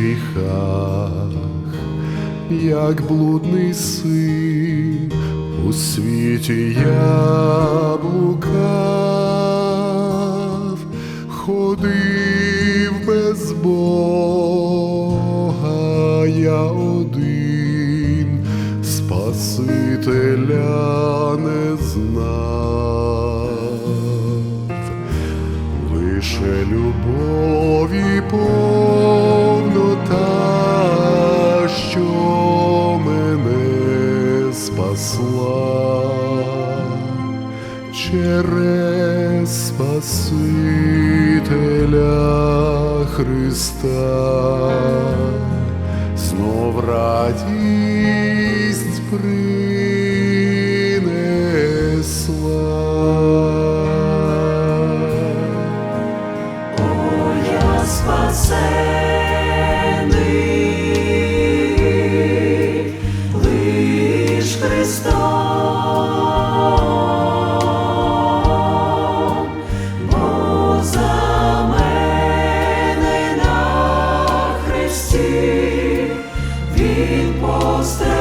гріхах, як блудний син, у світі я ходив без Бога я один, Спасителя не знав. Лише любові повнота, через Спасителя Христа, знов радість принесла. Я спасений лиш Христом, close to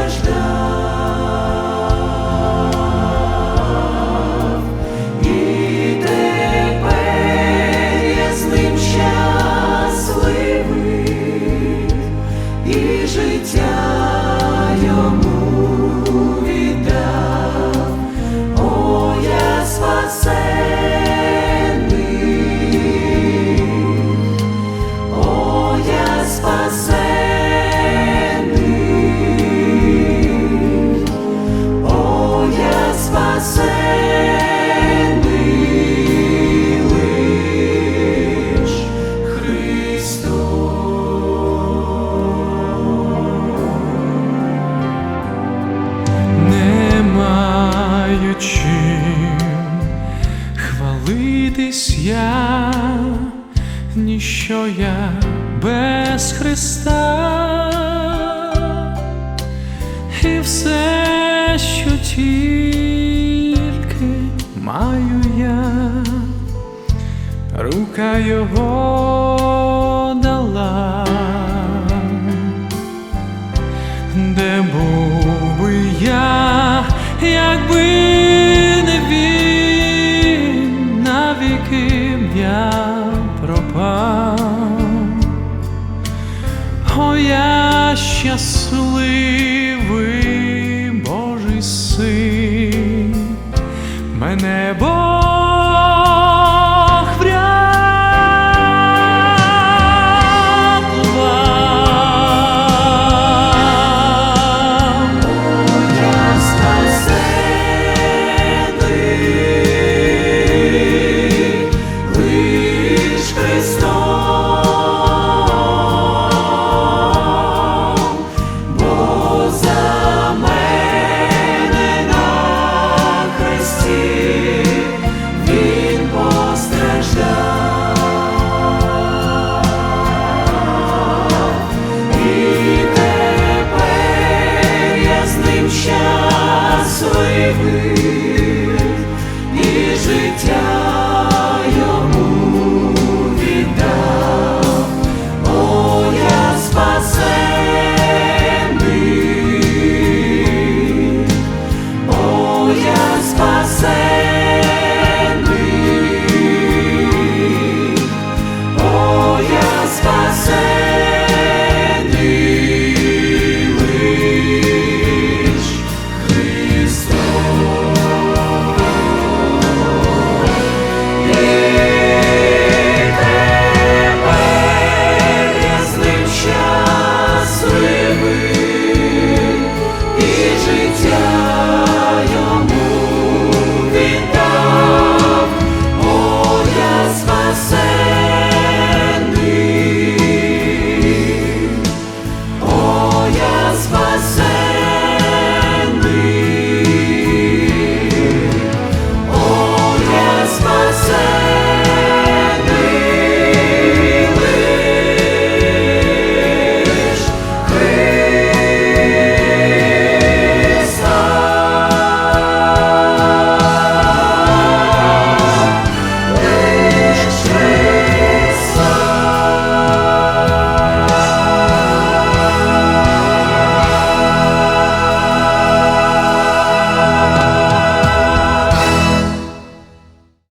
ніщо я без Христа, і все, що тільки маю я, рука його щасливий Божий син, мене Бог.